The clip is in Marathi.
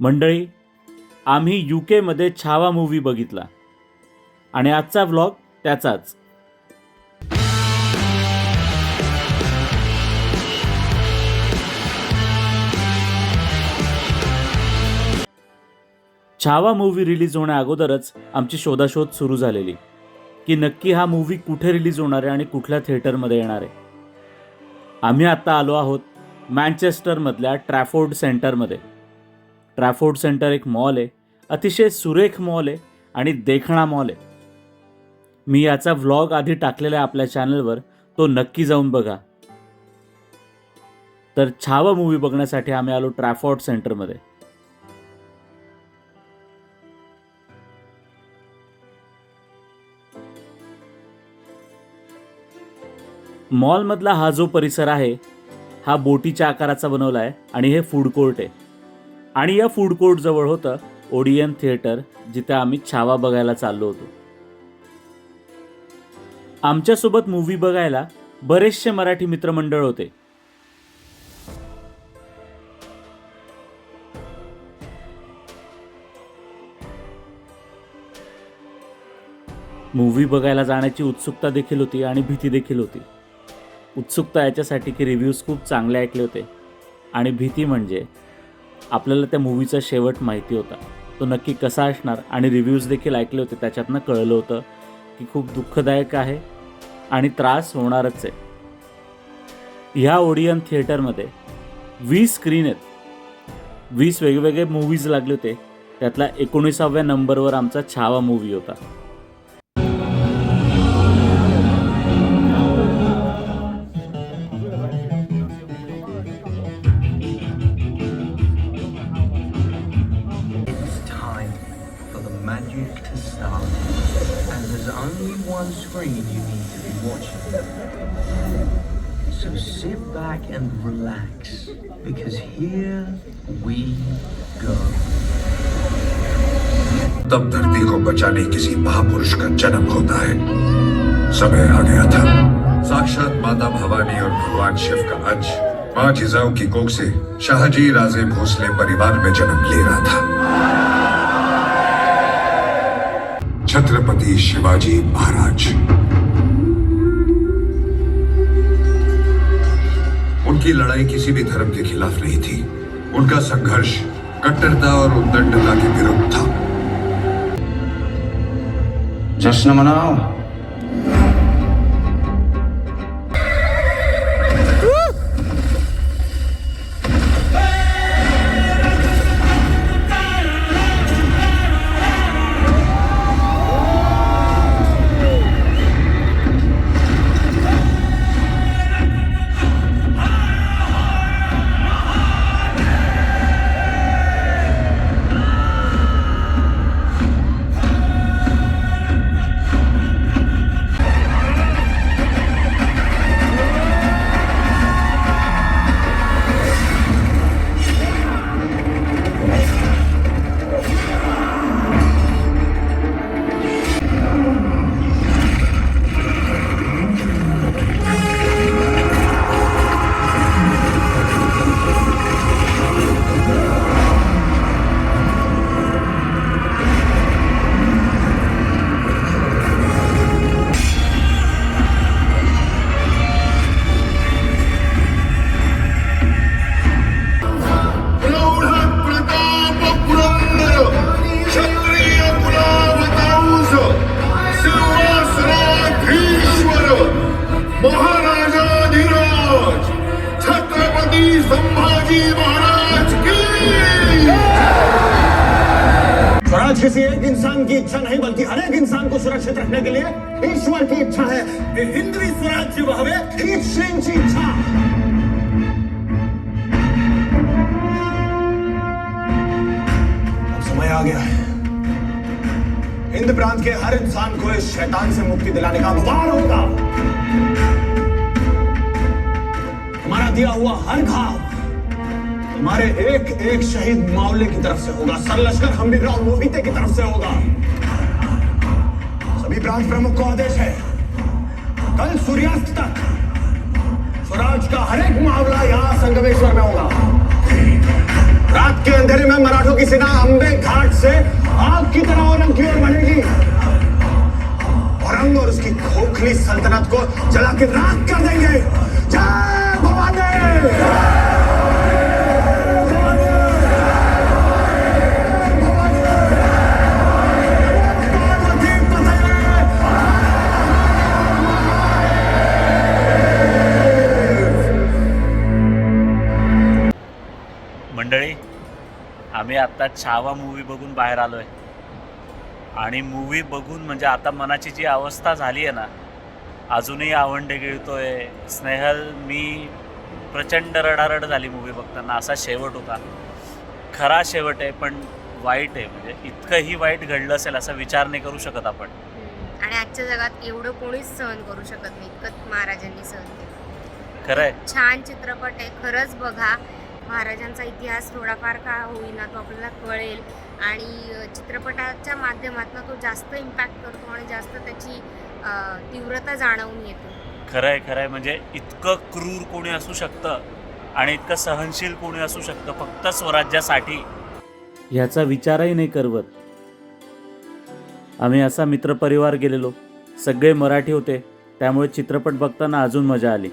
मंडळी आम्ही यू केमध्ये छावा मूव्ही बघितला. आणि आजचा व्लॉग त्याचाच. छावा मूव्ही रिलीज होण्याअगोदरच आमची शोधाशोध सुरू झालेली. की नक्की हा मूव्ही कुठे रिलीज होणार आहे आणि कुठल्या थिएटरमध्ये येणार आहे. आम्ही आत्ता आलो आहोत मँचेस्टरमधल्या ट्रॅफोर्ड सेंटरमध्ये. ट्रॅफोर्ड सेंटर एक मॉल आहे. अतिशय सुरेख मॉल आहे आणि देखणा मॉल आहे. मी याचा व्लॉग आधी टाकलेला आहे आपल्या चॅनलवर तो नक्की जाऊन बघा. तर छावा मूवी बघण्यासाठी आम्ही आलो ट्रॅफोर्ड सेंटरमध्ये. मॉलमधला हा जो परिसर आहे हा बोटीच्या आकाराचा बनवला आहे आणि हे फूड कोर्ट आहे. आणि या फूड कोर्ट जवळ होतं ओडियन थिएटर जिथे आम्ही छावा बघायला चाललो होतो. आमच्यासोबत मूवी बघायला बरेचसे मराठी मित्रमंडळ होते. मूवी बघायला जाण्याची उत्सुकता देखील होती आणि भीती देखील होती. उत्सुकता याच्यासाठी की रिव्ह्यूज खूप चांगले ऐकले होते. आणि भीती म्हणजे आपल्याला त्या मूवीचा शेवट माहिती होता. तो नक्की कसा असणार? आणि रिव्ह्यूज देखील ऐकले होते त्याच्यातनं कळलं होतं की खूप दुःखदायक आहे आणि त्रास होणारच आहे. ह्या ओडियन थिएटरमध्ये वीस स्क्रीन आहेत. वीस वेगवेगळे मूवीज लागले होते. त्यातला एकोणीसाव्या नंबरवर आमचा छावा मूवी होता. start. And there's only one screen you need to be watching. So sit back and relax, because here we go. तब धरती को बचाने किसी महापुरुष का जन्म होता है समय आ गया था साक्षात माता भवानी और भगवान शिव का अंश पाँच हिजाओं की कोख से शाहजी राजे भोसले परिवार में जन्म ले रहा था छत्रपति शिवाजी महाराज। उनकी लड़ाई किसी भी धर्म के खिलाफ नहीं थी। उनका संघर्ष कट्टरता और उद्दंडता के विरुद्ध था। जश्न मनाओ। किसी एक इंसान की इच्छा नहीं, बल्कि हर एक इंसान को सुरक्षित रखने के लिए ईश्वर की इच्छा है। हिंदवी स्वराज्य व्हावे इच्छा। अब समय आ गया है। हिंद प्रांत के हर इंसान को इस शैतान से मुक्ति दिलाने का वार होगा। हमारा दिया हुआ हर घाव हमारे एक एक शहीद मावले की तरफ़ से होगा। सरलश्कर हम्बीराव मोहिते की तरफ़ से होगा। सभी प्रांत प्रमुख को आदेश है। कल सूर्यास्त तक स्वराज का हर एक मामला यहाँ संगमेश्वर में होगा। रात के अंधेरे में मराठों की सेना अंबे घाट से आग की तरह औरंग की ओर बढ़ेगी औरंग और उसकी खोखली सल्तनत को जला के राख कर देंगे। आम्ही आत्ता छावा मूवी बघून बाहेर आलो आहे आणि मूवी बघून म्हणजे आता मनाची जी अवस्था झाली आहे ना अजूनही आवंडे गिळतोय. स्नेहल मी प्रचंड रडारड झाली मूवी बघताना असा शेवट होता. खरा शेवट आहे पण वाईट आहे. म्हणजे इतकंही वाईट घडलं असेल असा विचार नाही करू शकत आपण. आणि आजच्या जगात एवढं कोणीच सहन करू शकत नाही इतकं महाराजांनी सहन केलं. खरं आहे छान चित्रपट आहे खरंच बघा. महाराजांचा इतिहास थोडाफार का होईना तो आपल्याला कळेल. आणि चित्रपटाच्या माध्यमातून तो जास्त इम्पॅक्ट करतो आणि जास्त त्याची तीव्रता जाणवून येते. खरं आहे खरं आहे म्हणजे इतकं क्रूर कोणी असू शकतं आणि इतकं सहनशील कोणी असू शकतं फक्त स्वराज्यासाठी. ह्याचा विचारही नाही करवत. आम्ही असा मित्रपरिवार गेलेलो. सगळे मराठी होते. त्यामुळे चित्रपट बघताना अजून मजा आली.